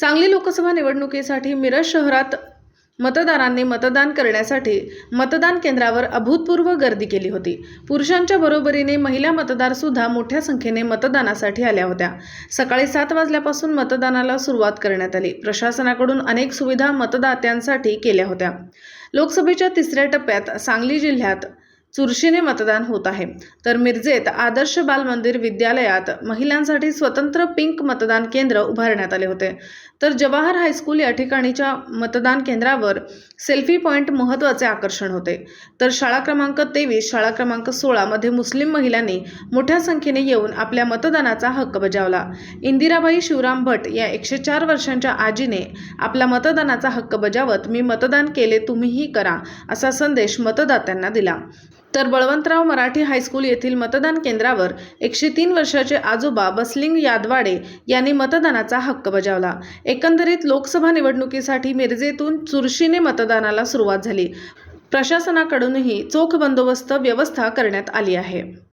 सांगली लोकसभा निवडणुकीसाठी मिरज शहरात मतदारांनी मतदान करण्यासाठी मतदान केंद्रावर अभूतपूर्व गर्दी केली होती. पुरुषांच्या बरोबरीने महिला मतदार सुद्धा मोठ्या संख्येने मतदानासाठी आल्या होत्या. सकाळी सात वाजल्यापासून मतदानाला सुरुवात करण्यात आली. प्रशासनाकडून अनेक सुविधा मतदात्यांसाठी केल्या होत्या. लोकसभेच्या तिसऱ्या टप्प्यात सांगली जिल्ह्यात चुरशीने मतदान होत आहे. तर मिरजेत आदर्श बाल मंदिर विद्यालयात महिलांसाठी स्वतंत्र पिंक मतदान केंद्र उभारण्यात आले होते. तर जवाहर हायस्कूल या ठिकाणीच्या मतदान केंद्रावर सेल्फी पॉईंट महत्त्वाचे आकर्षण होते. तर शाळा क्रमांक तेवीस शाळा क्रमांक सोळामध्ये मुस्लिम महिलांनी मोठ्या संख्येने येऊन आपल्या मतदानाचा हक्क बजावला. इंदिराबाई शिवराम भट या एकशे चार वर्षांच्या आजीने आपला मतदानाचा हक्क बजावत मी मतदान केले तुम्हीही करा असा संदेश मतदात्यांना दिला. तर बळवंतराव मराठी हायस्कूल येथील मतदान केंद्रावर एकशे तीन वर्षाचे आजोबा बसलिंग यादवाडे यांनी मतदानाचा हक्क बजावला. एकंदरीत लोकसभा निवडणुकीसाठी मिरजेतून चुरशीने मतदानाला सुरुवात झाली. प्रशासनाकडूनही चोख बंदोबस्त व्यवस्था करण्यात आली आहे.